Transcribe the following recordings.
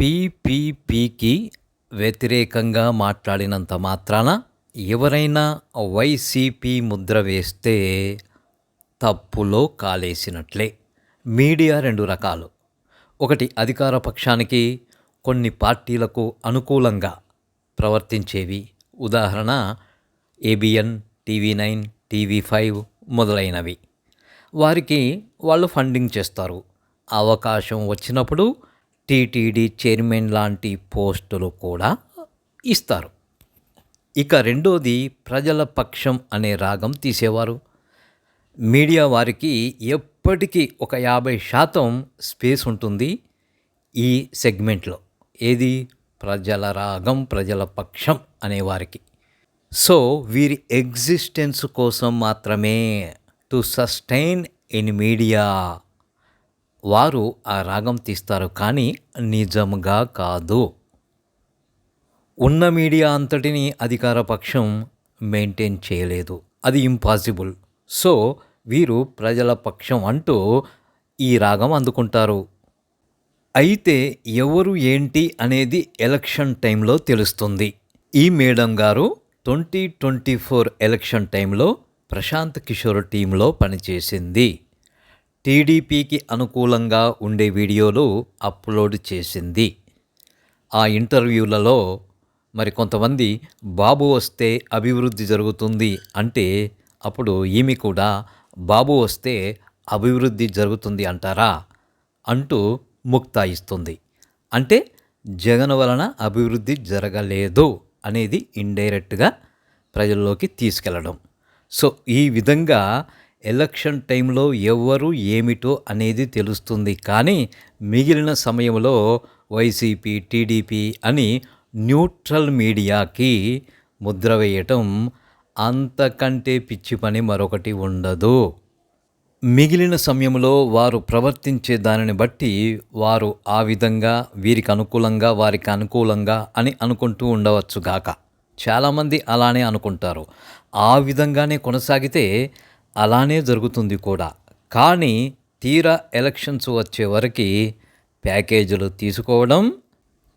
పీపీపీకి వ్యతిరేకంగా మాట్లాడినంత మాత్రాన ఎవరైనా వైసీపీ ముద్ర వేస్తే తప్పులో కాలేసినట్లే. మీడియా రెండు రకాలు. ఒకటి అధికార పక్షానికి కొన్ని పార్టీలకు అనుకూలంగా ప్రవర్తించేవి. ఉదాహరణ ABN TV nine TV five మొదలైనవి. వారికి వాళ్ళు ఫండింగ్ చేస్తారు. అవకాశం వచ్చినప్పుడు టీటీడీ చైర్మన్ లాంటి పోస్టులు కూడా ఇస్తారు. ఇక రెండోది ప్రజల పక్షం అనే రాగం తీసేవారు. మీడియా వారికి ఎప్పటికీ ఒక యాభై శాతం స్పేస్ ఉంటుంది ఈ సెగ్మెంట్లో. ఏది? ప్రజల రాగం ప్రజల పక్షం అనేవారికి సో వీరి ఎగ్జిస్టెన్స్ కోసం మాత్రమే టు సస్టైన్ ఇన్ మీడియా. వారు ఆ రాగం తీస్తారు కానీ నిజంగా కాదు. ఉన్న మీడియా అంతటిని అధికార పక్షం మెయింటైన్ చేయలేదు. అది ఇంపాసిబుల్. సో వీరు ప్రజల పక్షం అంటూ ఈ రాగం అందుకుంటారు. అయితే ఎవరు ఏంటి అనేది ఎలక్షన్ టైంలో తెలుస్తుంది. ఈ మేడం గారు ట్వంటీ ట్వంటీ ఫోర్ ఎలక్షన్ టైంలో ప్రశాంత్ కిషోర్ టీంలో పనిచేసింది. టీడీపీకి అనుకూలంగా ఉండే వీడియోలు అప్లోడ్ చేసింది. ఆ ఇంటర్వ్యూలలో మరి కొంతమంది బాబు వస్తే అభివృద్ధి జరుగుతుంది అంటే అప్పుడు ఈమె కూడా బాబు వస్తే అభివృద్ధి జరుగుతుంది అంటారా అంటూ ముక్తాయిస్తుంది అంటే జగన్ వలన అభివృద్ధి జరగలేదు అనేది ఇండైరెక్ట్గా ప్రజల్లోకి తీసుకెళ్ళడం సో ఈ విధంగా ఎలక్షన్ టైంలో ఎవరు ఏమిటో అనేది తెలుస్తుంది. కానీ మిగిలిన సమయంలో వైసీపీ టీడీపీ అని న్యూట్రల్ మీడియాకి ముద్ర వేయటం అంతకంటే పిచ్చి పని మరొకటి ఉండదు. మిగిలిన సమయంలో వారు ప్రవర్తించే దానిని బట్టి వారు ఆ విధంగా వీరికి అనుకూలంగా వారికి అనుకూలంగా అని అనుకుంటూ ఉండవచ్చు గాక. చాలామంది అలానే అనుకుంటారు. ఆ విధంగానే కొనసాగితే అలానే జరుగుతుంది కూడా. కానీ తీరా ఎలక్షన్స్ వచ్చే వరకు ప్యాకేజీలు తీసుకోవడం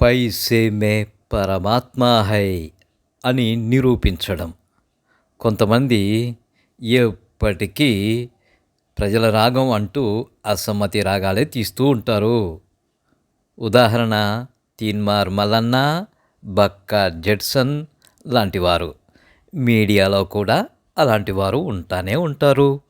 పైసేమే పరమాత్మ హై అని నిరూపించడం. కొంతమంది ఎప్పటికీ ప్రజల రాగం అంటూ అసమ్మతి రాగాలే తీస్తూ ఉంటారు. ఉదాహరణ తీన్మార్ మల్లన్న బక్క జెడ్సన్ లాంటివారు మీడియాలో కూడా అలాంటి వారు ఉంటానే ఉంటారు.